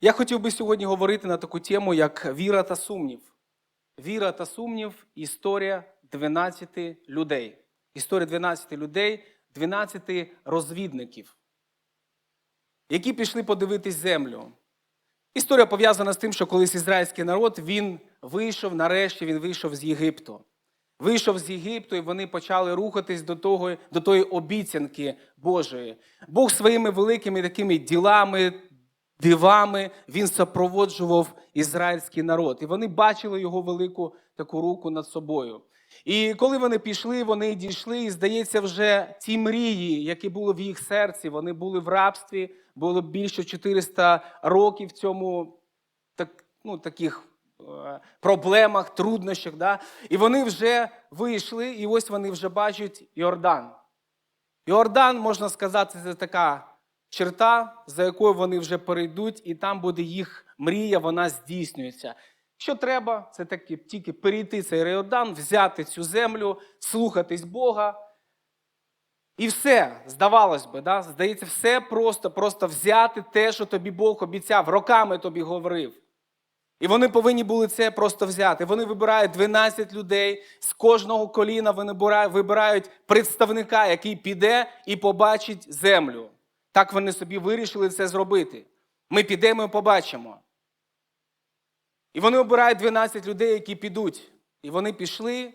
Я хотів би сьогодні говорити на таку тему, як віра та сумнів. Віра та сумнів історія 12 людей. Історія 12 людей, 12 розвідників, які пішли подивитись землю. Історія пов'язана з тим, що колись ізраїльський народ він вийшов, нарешті він вийшов з Єгипту. Вийшов з Єгипту, і вони почали рухатись до того, до тої обіцянки Божої. Бог своїми великими такими ділами, дивами він супроводжував ізраїльський народ. І вони бачили його велику таку руку над собою. І коли вони пішли, вони дійшли, і здається, вже ті мрії, які були в їх серці, вони були в рабстві, було більше 400 років в цьому так, ну, таких е, проблемах, труднощах. Да? І вони вже вийшли, і ось вони вже бачать Йордан. Йордан, можна сказати, це така черта, за якою вони вже перейдуть, і там буде їх мрія, вона здійснюється. Що треба, це таки, тільки перейти цей Йордан, взяти цю землю, слухатись Бога. І все, здавалось би, да? здається, все просто, просто взяти те, що тобі Бог обіцяв, роками тобі говорив. І вони повинні були це просто взяти. Вони вибирають 12 людей, з кожного коліна вони вибирають представника, який піде і побачить землю. Так вони собі вирішили це зробити. Ми підемо і побачимо. І вони обирають 12 людей, які підуть. І вони пішли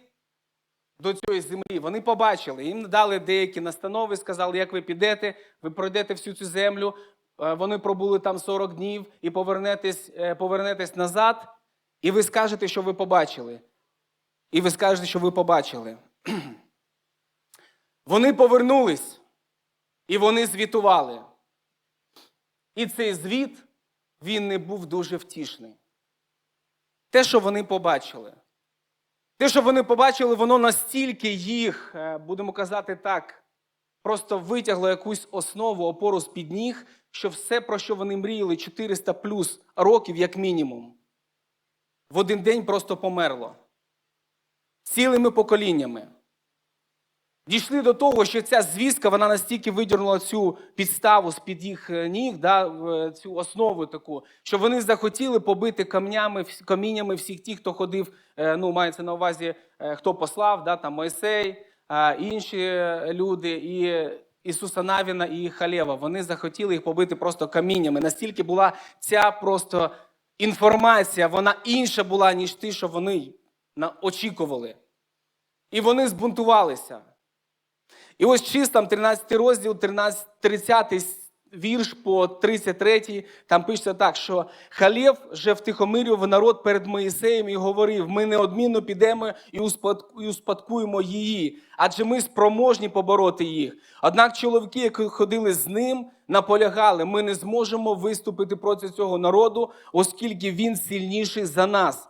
до цієї землі. Вони побачили, їм дали деякі настанови, сказали, як ви підете, ви пройдете всю цю землю. Е, Вони пробули там 40 днів і повернетесь, е, повернетесь назад, і ви скажете, що ви побачили. І ви скажете, що ви побачили. Вони повернулись, і вони звітували. І цей звіт, він не був дуже втішний. Те, що вони побачили. Те, що вони побачили, воно настільки їх, е, будемо казати так, просто витягло якусь основу, опору з-під ніг, що все, про що вони мріяли 400 плюс років, як мінімум, в один день просто померло. Цілими поколіннями. Дійшли до того, що ця звістка вона настільки видірнула цю підставу з-під їх е, ніг, да, цю основу таку, що вони захотіли побити камнями, каміннями всіх тих, хто ходив, е, ну, мається на увазі, е, хто послав, да, там Мойсей, е, інші люди, і Ісуса Навіна і Халєва. Вони захотіли їх побити просто каміннями. Настільки була ця просто інформація, вона інша була, ніж ті, що вони очікували. І вони збунтувалися. І ось чисто там 13 розділ, 13, 30 вірш по 33, там пишеться так, що Халєв вже втихомирював народ перед Моїсеєм і говорив: ми неодмінно підемо і успадкуємо її, адже ми спроможні побороти їх. Однак чоловіки, які ходили з ним, наполягали, ми не зможемо виступити проти цього народу, оскільки він сильніший за нас.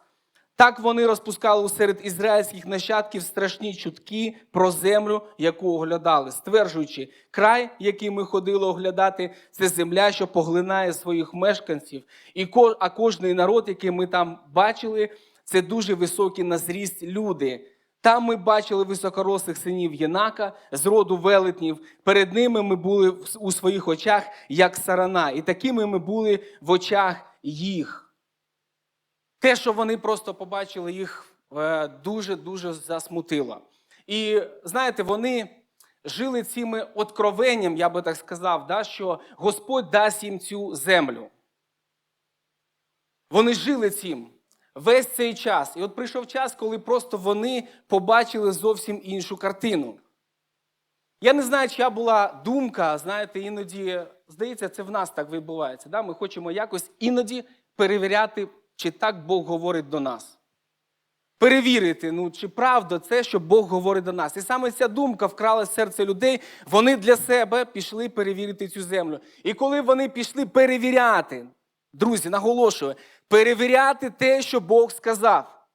Так вони розпускали серед ізраїльських нащадків страшні чутки про землю, яку оглядали, стверджуючи, край, який ми ходили оглядати, це земля, що поглинає своїх мешканців. І а кожний народ, який ми там бачили, це дуже високі на зріст люди. Там ми бачили високорослих синів Єнака з роду велетнів. Перед ними ми були у своїх очах, як сарана, і такими ми були в очах їх. Те, що вони просто побачили, їх е, дуже-дуже засмутило. І знаєте, вони жили цими откровенням, я би так сказав, да, що Господь дасть їм цю землю. Вони жили цим весь цей час. І от прийшов час, коли просто вони побачили зовсім іншу картину. Я не знаю, чия була думка, знаєте, іноді, здається, це в нас так відбувається. Да? Ми хочемо якось іноді перевіряти, чи так Бог говорить до нас. Перевірити, ну чи правда це, що Бог говорить до нас. І саме ця думка вкрала серце людей. Вони для себе пішли перевірити цю землю. І коли вони пішли перевіряти, друзі, наголошую, перевіряти те, що Бог сказав.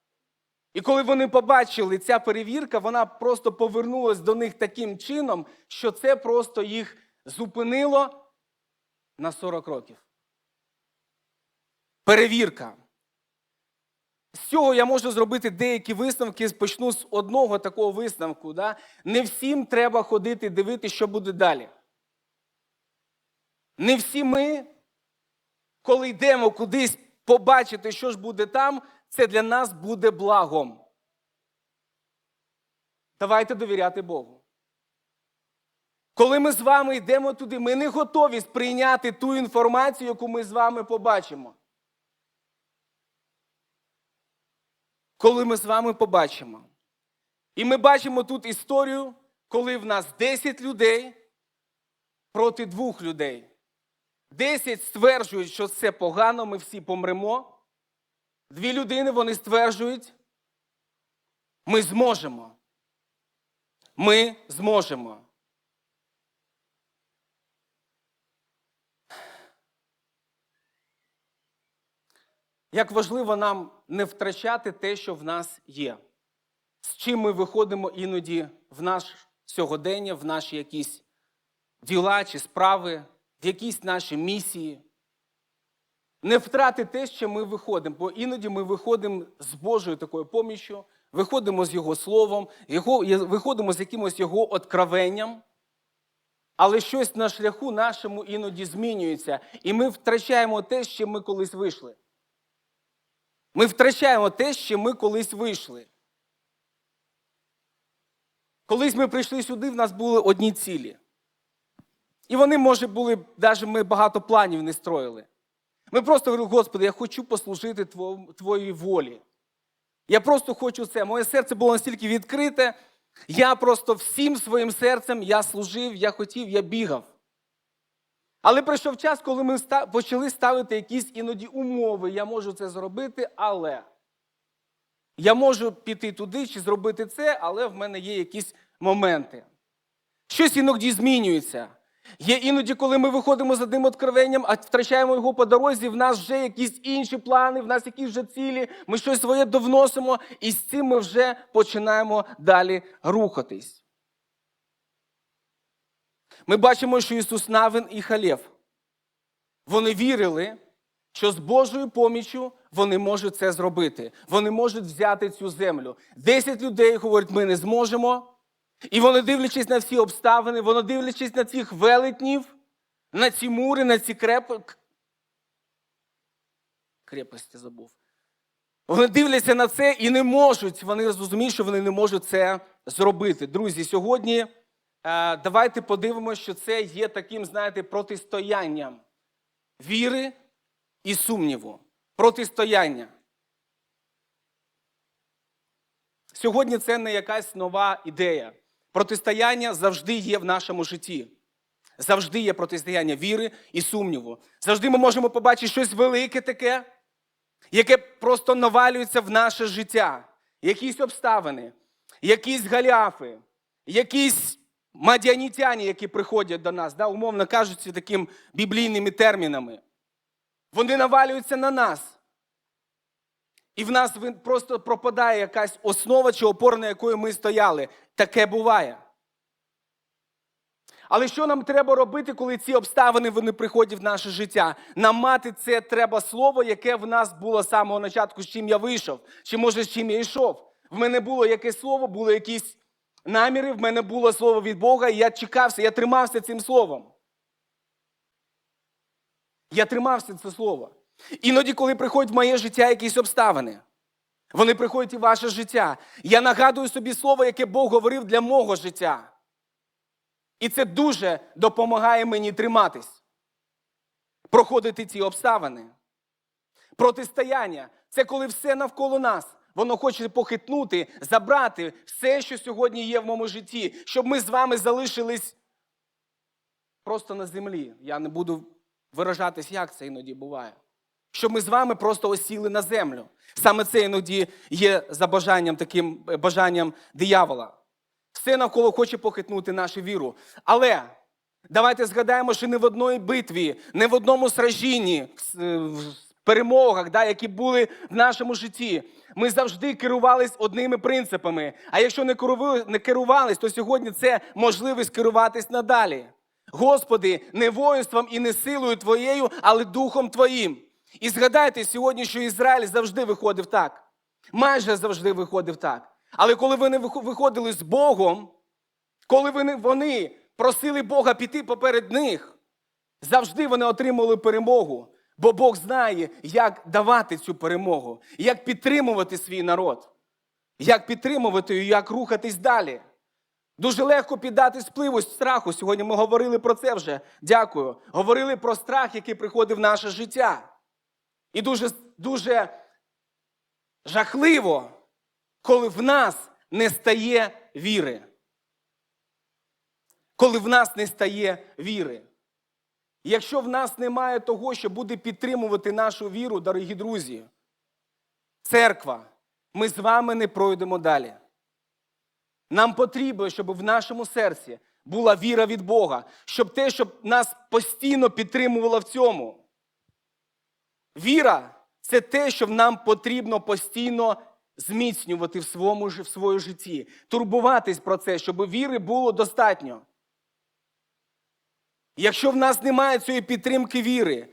І коли вони побачили, ця перевірка, вона просто повернулась до них таким чином, що це просто їх зупинило на 40 років. Перевірка. З цього я можу зробити деякі висновки. Почну з одного такого висновку. Да? Не всім треба ходити дивитися, що буде далі. Не всі ми коли йдемо кудись побачити, що ж буде там, це для нас буде благом. Давайте довіряти Богу. Коли ми з вами йдемо туди, ми не готові сприйняти ту інформацію, яку ми з вами побачимо. Коли ми з вами побачимо. І ми бачимо тут історію, коли в нас 10 людей проти двох людей. 10 стверджують, що це погано, ми всі помремо. Дві людини вони стверджують, ми зможемо. Ми зможемо. Як важливо нам не втрачати те, що в нас є, з чим ми виходимо іноді в наш сьогодення, в наші якісь діла чи справи, в якісь наші місії. Не втрати те, що ми виходимо, бо іноді ми виходимо з Божою такою поміччю, виходимо з Його словом, його, виходимо з якимось Його откровенням, але щось на шляху нашому іноді змінюється, і ми втрачаємо те, що ми колись вийшли. Ми втрачаємо те, що ми колись вийшли. Колись ми прийшли сюди, в нас були одні цілі. І вони, може, були, навіть ми багато планів не строїли. Ми просто говорили, Господи, я хочу послужити Твоїй волі. Я просто хочу це. Моє серце було настільки відкрите. Я просто всім своїм серцем я служив, я хотів, я бігав. Але прийшов час, коли ми почали ставити якісь іноді умови. Я можу це зробити, але я можу піти туди чи зробити це, але в мене є якісь моменти. Щось іноді змінюється. Є іноді, коли ми виходимо з одним откровенням, а втрачаємо його по дорозі, в нас вже якісь інші плани, в нас якісь вже цілі, ми щось своє довносимо, і з цим ми вже починаємо далі рухатись. Ми бачимо, що Ісус Навин і Халєв. Вони вірили, що з Божою поміччю вони можуть це зробити. Вони можуть взяти цю землю. Десять людей говорять, ми не зможемо. І вони, дивлячись на всі обставини, вони дивлячись на цих велетнів, на ці мури, на ці креп... крепості забув. Вони дивляться на це і не можуть. Вони розуміють, що вони не можуть це зробити. Друзі, сьогодні давайте подивимося, що це є таким, знаєте, протистоянням віри і сумніву. Протистояння. Сьогодні це не якась нова ідея. Протистояння завжди є в нашому житті. Завжди є протистояння віри і сумніву. Завжди ми можемо побачити щось велике таке, яке просто навалюється в наше життя. Якісь обставини, якісь галяфи, якісь мадіанітяні, які приходять до нас, да, умовно кажучи, такими біблійними термінами. Вони навалюються на нас. І в нас просто пропадає якась основа чи опора, на якої ми стояли. Таке буває. Але що нам треба робити, коли ці обставини вони приходять в наше життя? Нам мати це треба слово, яке в нас було з самого початку, з чим я вийшов, чи може з чим я йшов. В мене було якесь слово, були якісь наміри, в мене було слово від Бога, і я чекався, я тримався цим словом. Я тримався це слово. Іноді, коли приходять в моє життя якісь обставини, вони приходять і в ваше життя. Я нагадую собі слово, яке Бог говорив для мого життя. І це дуже допомагає мені триматись, проходити ці обставини. Протистояння це коли все навколо нас. Воно хоче похитнути, забрати все, що сьогодні є в моєму житті, щоб ми з вами залишились просто на землі. Я не буду виражатись, як це іноді буває. Щоб ми з вами просто осіли на землю. Саме це іноді є за бажанням таким е, бажанням диявола. Все навколо хоче похитнути нашу віру. Але давайте згадаємо, що не в одній битві, не в одному сражінні, в перемогах, да, які були в нашому житті. Ми завжди керувались одними принципами. А якщо не не керувались, то сьогодні це можливість керуватись надалі. Господи, не воїнством і не силою Твоєю, але Духом Твоїм. І згадайте сьогодні, що Ізраїль завжди виходив так. Майже завжди виходив так. Але коли вони виходили з Богом, коли вони, просили Бога піти поперед них, завжди вони отримали перемогу. Бо Бог знає, як давати цю перемогу, як підтримувати свій народ, як підтримувати і як рухатись далі. Дуже легко піддати спливу страху. Сьогодні ми говорили про це вже. Дякую. Говорили про страх, який приходить в наше життя. І дуже, дуже жахливо, коли в нас не стає віри. Коли в нас не стає віри. Якщо в нас немає того, що буде підтримувати нашу віру, дорогі друзі, церква, ми з вами не пройдемо далі. Нам потрібно, щоб в нашому серці була віра від Бога, щоб те, щоб нас постійно підтримувало в цьому. Віра це те, що нам потрібно постійно зміцнювати в своєму в своєму житті, турбуватись про це, щоб віри було достатньо. Якщо в нас немає цієї підтримки віри,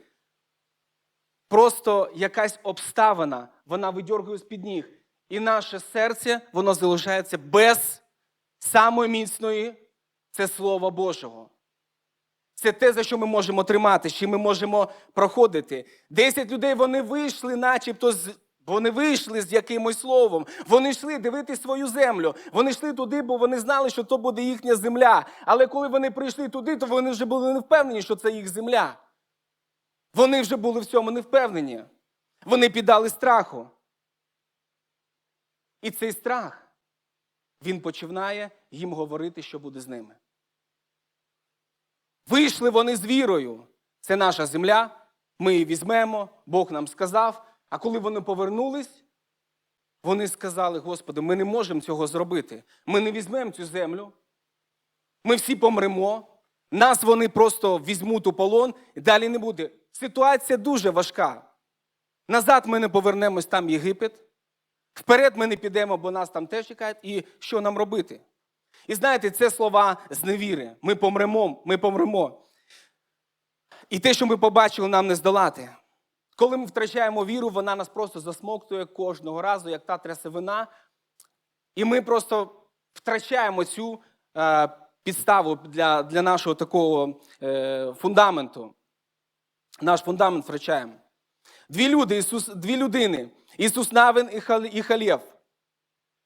просто якась обставина, вона видьоргує з-під ніг, і наше серце, воно залишається без самої міцної це Слово Божого. Це те, за що ми можемо тримати, що ми можемо проходити. Десять людей вони вийшли, начебто, з. Вони вийшли з якимось словом. Вони йшли дивити свою землю. Вони йшли туди, бо вони знали, що то буде їхня земля. Але коли вони прийшли туди, то вони вже були не впевнені, що це їх земля. Вони вже були в цьому не впевнені. Вони піддали страху. І цей страх, він починає їм говорити, що буде з ними. Вийшли вони з вірою. Це наша земля, ми її візьмемо, Бог нам сказав. А коли вони повернулись, вони сказали: Господи, ми не можемо цього зробити. Ми не візьмемо цю землю. Ми всі помремо. Нас вони просто візьмуть у полон і далі не буде. Ситуація дуже важка. Назад ми не повернемось там Єгипет. Вперед ми не підемо, бо нас там теж чекають. І що нам робити? І знаєте, це слова з невіри. Ми помремо, ми помремо. І те, що ми побачили, нам не здолати. Коли ми втрачаємо віру, вона нас просто засмоктує кожного разу, як та трясовина. І ми просто втрачаємо цю е, підставу для, для нашого такого е, фундаменту. Наш фундамент втрачаємо. Дві люди, Ісус, дві людини, Ісус Навин і Хал- і Халєв,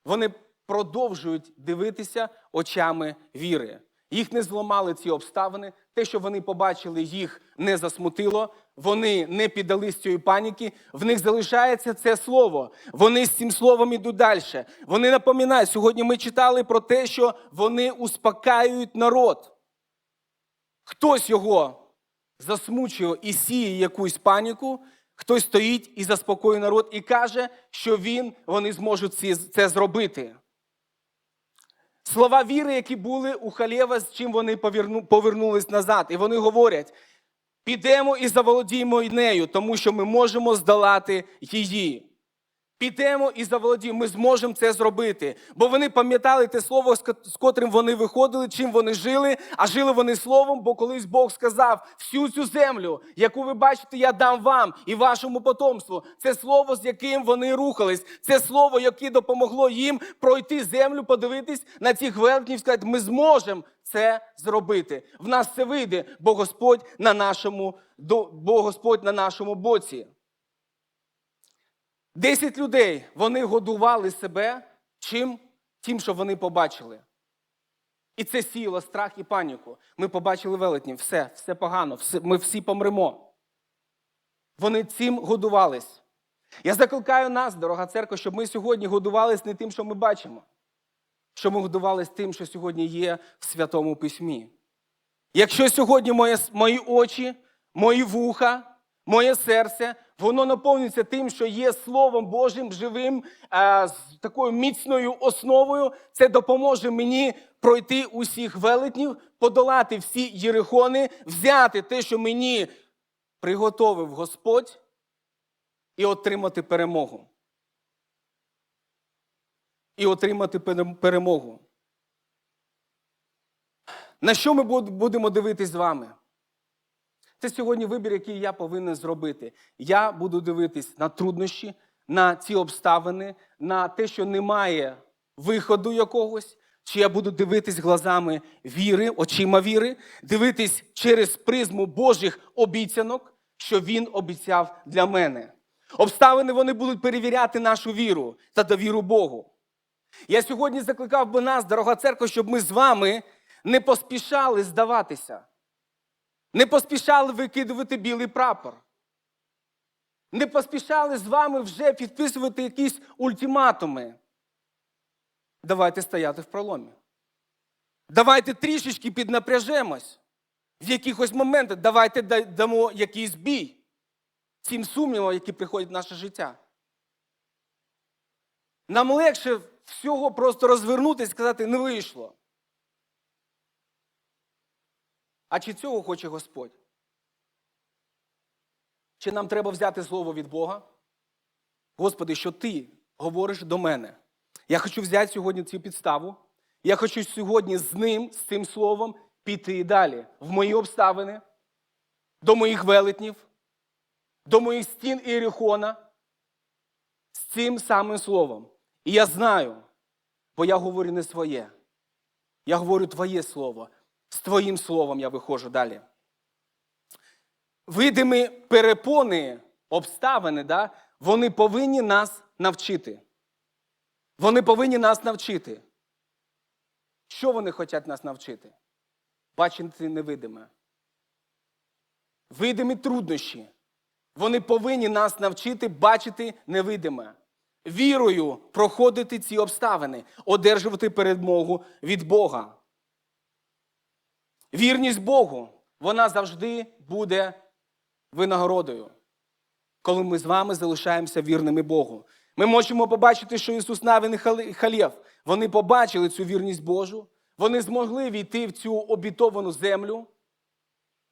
вони продовжують дивитися очами віри. Їх не зламали ці обставини. Те, що вони побачили, їх не засмутило. Вони не піддались цієї паніки. В них залишається це слово. Вони з цим словом ідуть далі. Вони напоминають. Сьогодні ми читали про те, що вони успокаюють народ. Хтось його засмучує і сіє якусь паніку, хтось стоїть і заспокоює народ і каже, що він, вони зможуть це зробити. Слова віри, які були у Халєва, з чим вони поверну, повернулись назад. І вони говорять: підемо і заволодіємо нею, тому що ми можемо здолати її. Підемо і заволодіємо, ми зможемо це зробити. Бо вони пам'ятали те слово, з котрим вони виходили, чим вони жили, а жили вони словом, бо колись Бог сказав: всю цю землю, яку ви бачите, я дам вам і вашому потомству. Це слово, з яким вони рухались. Це слово, яке допомогло їм пройти землю, подивитись на цих велетнів, сказати, ми зможемо це зробити. В нас це вийде, бо Господь на нашому, бо Господь на нашому боці. Десять людей вони годували себе чим? Тим, що вони побачили. І це сіяло страх і паніку. Ми побачили велетнів, все, все погано, все, ми всі помремо. Вони цим годувались. Я закликаю нас, дорога церква, щоб ми сьогодні годувались не тим, що ми бачимо, щоб ми годувались тим, що сьогодні є в Святому Письмі. Якщо сьогодні моє, мої очі, мої вуха, моє серце, воно наповнюється тим, що є Словом Божим живим, е, з такою міцною основою, це допоможе мені пройти усіх велетнів, подолати всі єрихони, взяти те, що мені приготовив Господь, і отримати перемогу. І отримати перемогу. На що ми будемо дивитись з вами? Це сьогодні вибір, який я повинен зробити. Я буду дивитись на труднощі, на ці обставини, на те, що немає виходу якогось. Чи я буду дивитись глазами віри, очима віри, дивитись через призму Божих обіцянок, що Він обіцяв для мене. Обставини вони будуть перевіряти нашу віру та довіру Богу. Я сьогодні закликав би нас, дорога церква, щоб ми з вами не поспішали здаватися, не поспішали викидувати білий прапор, не поспішали з вами вже підписувати якісь ультиматуми. Давайте стояти в проломі. Давайте трішечки піднапряжемось в якихось моментах. Давайте дамо якийсь бій цим сумнівам, які приходять в наше життя. Нам легше всього просто розвернутися і сказати, не вийшло. А чи цього хоче Господь? Чи нам треба взяти слово від Бога? Господи, що ти говориш до мене? Я хочу взяти сьогодні цю підставу. Я хочу сьогодні з ним, з цим словом, піти далі в мої обставини, до моїх велетнів, до моїх стін Ірихона з цим самим словом. І я знаю, бо я говорю не своє. Я говорю Твоє слово. З Твоїм словом я виходжу далі. Видимі перепони, обставини, да, вони повинні нас навчити. Вони повинні нас навчити. Що вони хочуть нас навчити? Бачити невидиме. Видимі труднощі. Вони повинні нас навчити бачити невидиме. Вірою проходити ці обставини, одержувати перемогу від Бога. Вірність Богу, вона завжди буде винагородою, коли ми з вами залишаємося вірними Богу. Ми можемо побачити, що Ісус Навин і Халєв, вони побачили цю вірність Божу, вони змогли війти в цю обітовану землю.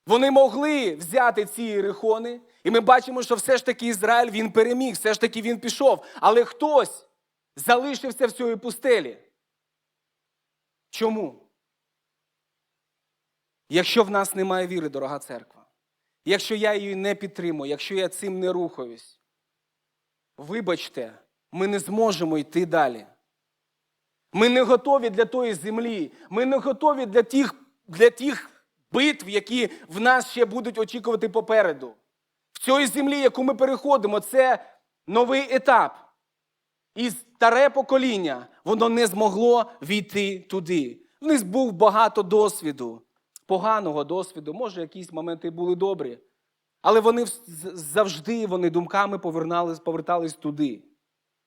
Вони могли взяти ці Єрихони, і ми бачимо, що все ж таки Ізраїль він переміг, все ж таки він пішов. Але хтось залишився в цій пустелі. Чому? Якщо в нас немає віри, дорога церква, якщо я її не підтримую, якщо я цим не рухаюсь, вибачте, ми не зможемо йти далі. Ми не готові для тої землі, ми не готові для тих, для тих битв, які в нас ще будуть очікувати попереду. В цій землі, яку ми переходимо, це новий етап. І старе покоління, воно не змогло війти туди. В них був багато досвіду, поганого досвіду. Може, якісь моменти були добрі. Але вони завжди вони думками повертались, повертались туди.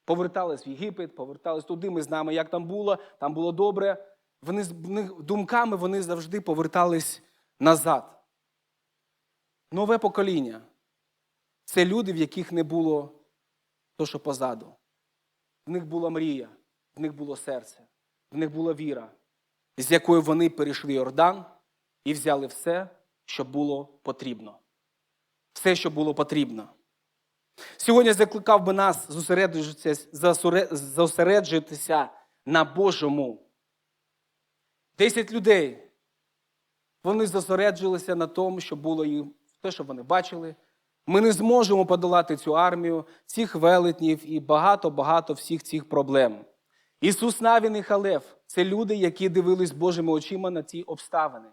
Повертались в Єгипет, повертались туди. Ми знаємо, як там було, там було добре. Вони думками вони завжди повертались назад. Нове покоління це люди, в яких не було то, що позаду. В них була мрія, в них було серце, в них була віра, з якою вони перейшли Йордан і взяли все, що було потрібно. Все, що було потрібно. Сьогодні закликав би нас зосереджуватися, на Божому. Десять людей. Вони зосереджилися на тому, що було їм, те, що вони бачили. Ми не зможемо подолати цю армію, цих велетнів і багато-багато всіх цих проблем. Ісус Навін і Халев це люди, які дивились Божими очима на ці обставини.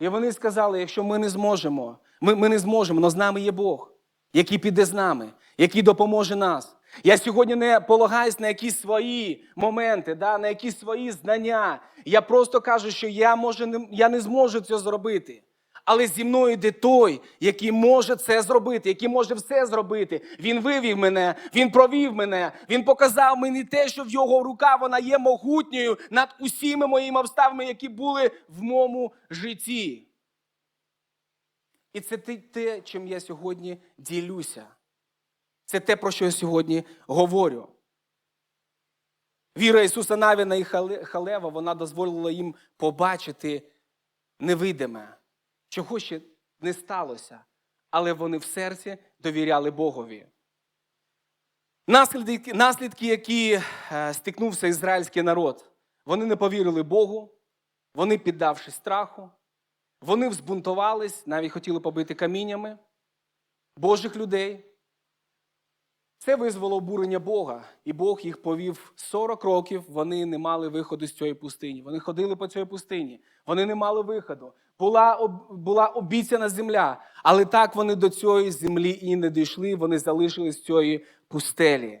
І вони сказали: якщо ми не зможемо, ми, ми не зможемо, але з нами є Бог, який піде з нами, який допоможе нас. Я сьогодні не полагаюсь на якісь свої моменти, да, на якісь свої знання. Я просто кажу, що я, може, не, я не зможу це зробити. Але зі мною йде той, який може це зробити, який може все зробити. Він вивів мене, він провів мене, він показав мені те, що в його рука вона є могутньою над усіма моїми обставинами, які були в моєму житті. І це те, чим я сьогодні ділюся. Це те, про що я сьогодні говорю. Віра Ісуса Навіна і Халева, вона дозволила їм побачити невидиме, чого ще не сталося, але вони в серці довіряли Богові. Наслідки, наслідки які е, стикнувся ізраїльський народ, вони не повірили Богу, вони, піддавшись страху, вони взбунтувались, навіть хотіли побити каміннями Божих людей. Це визвало обурення Бога, і Бог їх повів 40 років. Вони не мали виходу з цієї пустині. Вони ходили по цій пустині, вони не мали виходу. Була, була обіцяна земля, але так вони до цієї землі і не дійшли. Вони залишились цієї пустелі,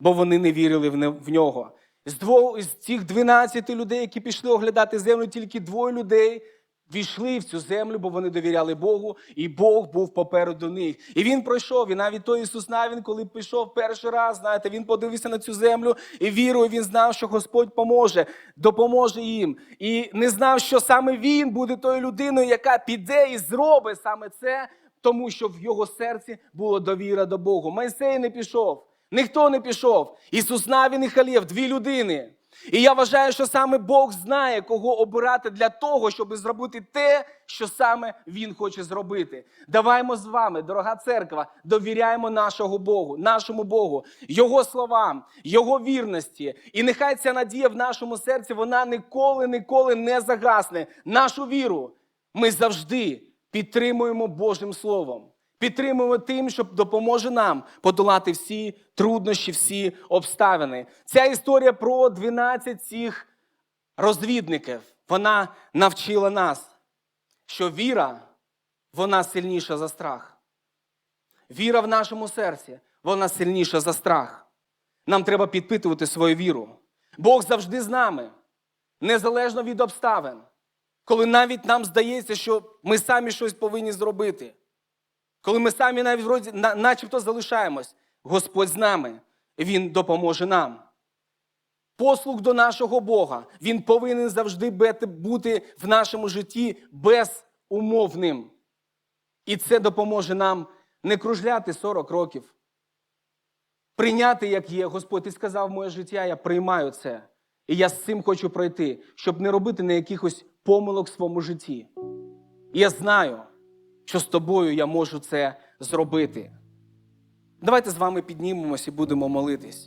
бо вони не вірили в нього. З двох з цих 12 людей, які пішли оглядати землю, тільки двоє людей війшли в цю землю, бо вони довіряли Богу, і Бог був попереду них. І він пройшов. І навіть той Ісус Навін, коли пішов перший раз, знаєте, він подивився на цю землю і вірою, він знав, що Господь поможе, допоможе їм. І не знав, що саме він буде тою людиною, яка піде і зробить саме це, тому що в його серці була довіра до Богу. Майсей не пішов. Ніхто не пішов. Ісус Навін і Халєв, дві людини. І я вважаю, що саме Бог знає, кого обирати для того, щоб зробити те, що саме Він хоче зробити. Даваймо з вами, дорога церква, довіряємо нашого Богу, нашому Богу, Його словам, Його вірності. І нехай ця надія в нашому серці вона ніколи, ніколи не загасне. Нашу віру ми завжди підтримуємо Божим Словом. Підтримуємо тим, що допоможе нам подолати всі труднощі, всі обставини. Ця історія про 12 цих розвідників. Вона навчила нас, що віра, вона сильніша за страх. Віра в нашому серці, вона сильніша за страх. Нам треба підпитувати свою віру. Бог завжди з нами, незалежно від обставин. Коли навіть нам здається, що ми самі щось повинні зробити. Коли ми самі навіть вроді, на- начебто залишаємось, Господь з нами, Він допоможе нам. Послуг до нашого Бога, Він повинен завжди бути- в нашому житті безумовним. І це допоможе нам не кружляти 40 років. Прийняти, як є. Господь, ти сказав моє життя, я приймаю це. І я з цим хочу пройти, щоб не робити на якихось помилок в своєму житті. Я знаю, що з тобою я можу це зробити. Давайте з вами піднімемось і будемо молитись.